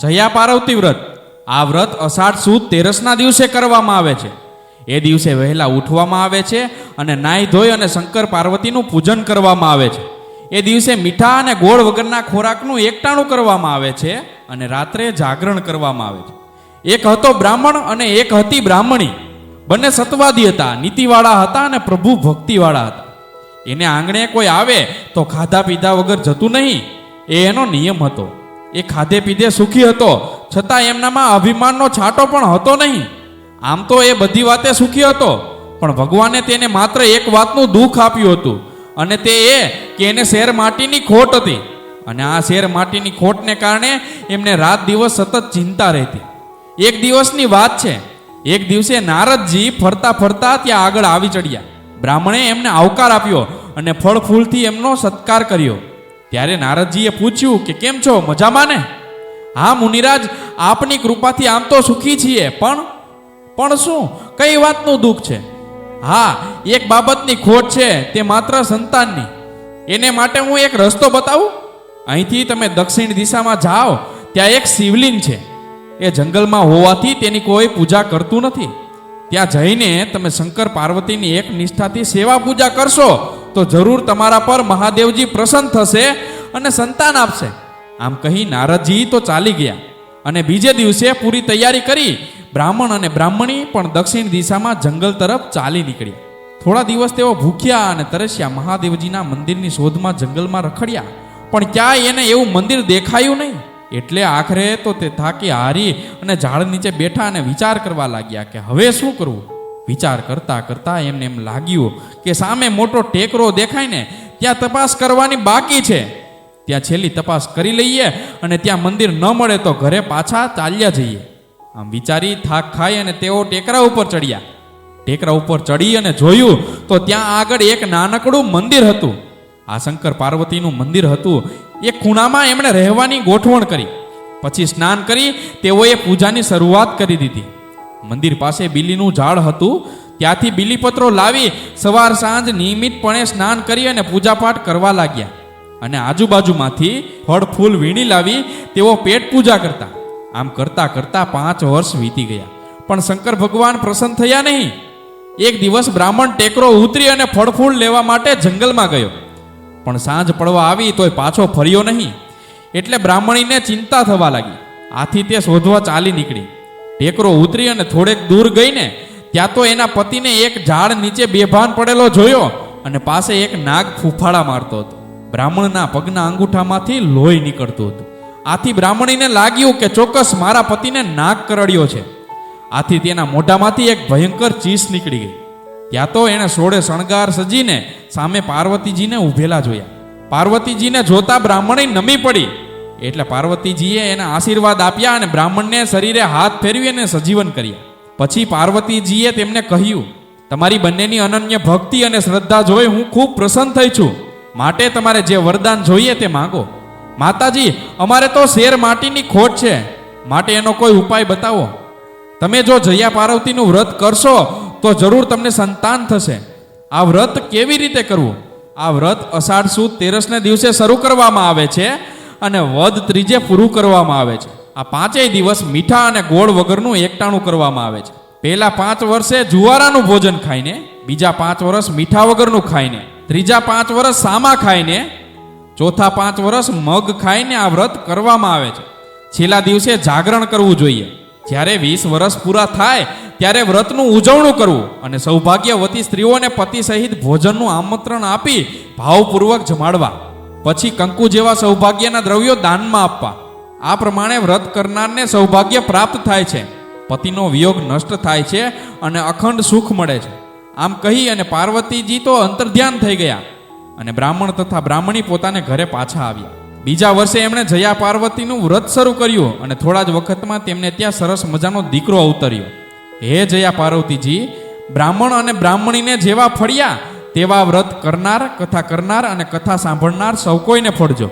જયા પાર્વતી વ્રત. આ વ્રત અષાઢ સુદ તેરસના દિવસે કરવામાં આવે છે. એ દિવસે વહેલા ઉઠવામાં આવે છે અને નાહી ધોઈ અને શંકર પાર્વતીનું પૂજન કરવામાં આવે છે. એ દિવસે મીઠા અને ગોળ વગરના ખોરાકનું એકટાણું કરવામાં આવે છે અને રાત્રે જાગરણ કરવામાં આવે છે. એક હતો બ્રાહ્મણ અને એક હતી બ્રાહ્મણી. બંને સત્વાદી હતા, નીતિવાળા હતા અને પ્રભુ ભક્તિવાળા હતા. એને આંગણે કોઈ આવે તો ખાધા પીધા વગર જતું નહીં. એ એનો નિયમ હતો. એ ખાધે પીધે સુખી હતો. છતાં એમનામાં અભિમાનનો છાંટો પણ હતો નહીં. આમ તો એ બધી વાતે સુખી હતો. પણ ભગવાને તેને માત્ર એક વાતનું દુઃખ આપ્યું હતું. અને તે એ કે એને શેર માટીની ખોટ હતી. અને આ શેર માટીની ખોટને કારણે એમને રાત દિવસ સતત ચિંતા રહેતી. એક દિવસની વાત છે. એક દિવસે નારદજી ફરતા ફરતા ત્યાં આગળ આવી ચડ્યા. બ્રાહ્મણે એમને આવકાર આપ્યો અને ફળ ફૂલથી એમનો સત્કાર કર્યો. ત્યારે નારદજીએ પૂછ્યું કે કેમ છો, મજામાં ને? હા, મુનિરાજ, આપની કૃપાથી આમ તો સુખી છીએ, પણ પણ શું? કઈ વાતનું દુઃખ છે? હા, એક બાબતની ખોટ છે, તે માત્ર સંતાનની. એને માટે હું એક રસ્તો બતાવું? અહીંથી તમે દક્ષિણ દિશામાં જાઓ, ત્યાં એક શિવલિંગ છે. એ જંગલમાં હોવાથી તેની કોઈ પૂજા કરતું નથી. ત્યાં જઈને તમે શંકર પાર્વતીની એક નિષ્ઠાથી સેવા પૂજા કરશો તો જરૂર તમારા પર મહાદેવજી પ્રસન્ન થશે અને સંતાન આપશે. આમ કહી નારદજી તો ચાલી ગયા અને બીજે દિવસે પૂરી તૈયારી કરી બ્રાહ્મણ અને બ્રાહ્મણી પણ દક્ષિણ દિશામાં જંગલ તરફ ચાલી નીકળ્યા. થોડા દિવસ તેઓ ભૂખ્યા અને તરસ્યા મહાદેવજીના મંદિરની શોધમાં જંગલમાં રખડ્યા. પણ ક્યાંય એને એવું મંદિર દેખાયું નહીં. એટલે આખરે તો તે થાકી હારી અને ઝાડ નીચે બેઠા અને વિચાર કરવા લાગ્યા કે હવે શું કરવું? વિચાર કરતા કરતા એમને એમ લાગ્યું કે સામે મોટો ટેકરો દેખાય ને, ત્યાં તપાસ કરવાની બાકી છે. ત્યાં છેલ્લી તપાસ કરી લઈએ અને ત્યાં મંદિર ન મળે તો ઘરે પાછા ચાલ્યા જઈએ. આમ વિચારી થાક ખાઈ અને તેઓ ટેકરા ઉપર ચડ્યા. ટેકરા ઉપર ચડી અને જોયું તો ત્યાં આગળ એક નાનકડું મંદિર હતું. આ શંકર પાર્વતીનું મંદિર હતું. એ ખૂણામાં એમણે રહેવાની ગોઠવણ કરી. પછી સ્નાન કરી તેઓએ પૂજાની શરૂઆત કરી દીધી. મંદિર પાસે બીલીનું ઝાડ હતું. ત્યાંથી બીલીપત્રો લાવી સવાર સાંજ નિયમિતપણે સ્નાન કરી અને પૂજાપાઠ કરવા લાગ્યા. અને આજુબાજુમાંથી ફળ, ફૂલ વીણી લાવી તેઓ પેટ પૂજા કરતા. આમ કરતા કરતા પાંચ વર્ષ વીતી ગયા. પણ શંકર ભગવાન પ્રસન્ન થયા નહીં. એક દિવસ બ્રાહ્મણ ટેકરો ઉતરી અને ફળ, ફૂલ લેવા માટે જંગલમાં ગયો. પણ સાંજ પડવા આવી તોય પાછો ફર્યો નહીં. એટલે બ્રાહ્મણીને ચિંતા થવા લાગી. આથી તે શોધવા ચાલી નીકળી. ટેકરો ઉતરી અને થોડેક દૂર ગઈને ત્યાં તો એના પતિને એક ઝાડ નીચે બેભાન પડેલો જોયો અને પાસે એક નાગ ફૂફાડા મારતો હતો. બ્રાહ્મણના પગના અંગૂઠામાંથી લોહી નીકળતું હતું. આથી બ્રાહ્મણીને લાગ્યું કે ચોક્કસ મારા પતિને નાગ કરડ્યો છે. આથી તેના મોઢામાંથી એક ભયંકર ચીસ નીકળી ગઈ. ત્યાં તો એણે સોળે શણગાર સજીને સામે પાર્વતીજીને ઊભેલા જોયા. પાર્વતીજીને જોતા બ્રાહ્મણી નમી પડી. એટલે પાર્વતીજીએ એને આશીર્વાદ આપ્યા અને બ્રાહ્મણને શરીરે હાથ ફેરવી અને સજીવન કર્યા. પછી પાર્વતીજીએ તેમને કહ્યું, તમારી બંનેની અનન્ય ભક્તિ અને શ્રદ્ધા જોઈ હું ખૂબ પ્રસન્ન થઈ છું. માટે તમારે જે વરદાન જોઈએ તે માંગો. માતાજી, અમારે તો શેર માટીની ખોટ છે. માટે એનો કોઈ ઉપાય બતાવો. તમે જો જયા પાર્વતીનું વ્રત કરશો, તો જરૂર તમને સંતાન થશે. આ વ્રત કેવી રીતે કરવું? આ વ્રત અષાઢ સુદ તેરસને દિવસે શરૂ કરવામાં આવે છે. અને વધ ત્રીજે પૂરું કરવામાં આવે છે. આ પાંચેય દિવસ મીઠા અને ગોળ વગરનું એકટાણું કરવામાં આવે છે. પહેલા પાંચ વર્ષે જુવારાનું ભોજન ખાઈને, બીજા પાંચ વર્ષ મીઠા વગરનું ખાઈને, ત્રીજા પાંચ વર્ષ સામા ખાઈને, ચોથા પાંચ વર્ષ મગ ખાઈને આ વ્રત કરવામાં આવે છે. છેલ્લા દિવસે જાગરણ કરવું જોઈએ. જ્યારે વીસ વર્ષ પૂરા થાય, ત્યારે વ્રતનું ઉજવણું કરવું અને સૌભાગ્યવતી સ્ત્રીઓને પતિ સહિત ભોજનનું આમંત્રણ આપી ભાવપૂર્વક જમાડવા. પછી કંકુ જેવા સૌભાગ્યના દ્રવ્યો દાનમાં આપવા. આ પ્રમાણે વ્રત કરનારને સૌભાગ્ય પ્રાપ્ત થાય છે. પતિનો વિયોગ નષ્ટ થાય છે અને અખંડ સુખ મળે છે. આમ કહી અને પાર્વતીજી તો અંતર્ધ્યાન થઈ ગયા અને બ્રાહ્મણ તથા બ્રાહ્મણી પોતાને ઘરે પાછા આવ્યા. બીજા વર્ષે એમણે જયા પાર્વતીનું વ્રત શરૂ કર્યું અને થોડા જ વખતમાં તેમને ત્યાં સરસ મજાનો દીકરો અવતર્યો. હે જયા પાર્વતીજી, બ્રાહ્મણ અને બ્રાહ્મણીને જેવા ફળ્યા તેવા વ્રત કરનાર કથા કરનાર અને કથા સાંભળનાર સૌ કોઈને ફળજો.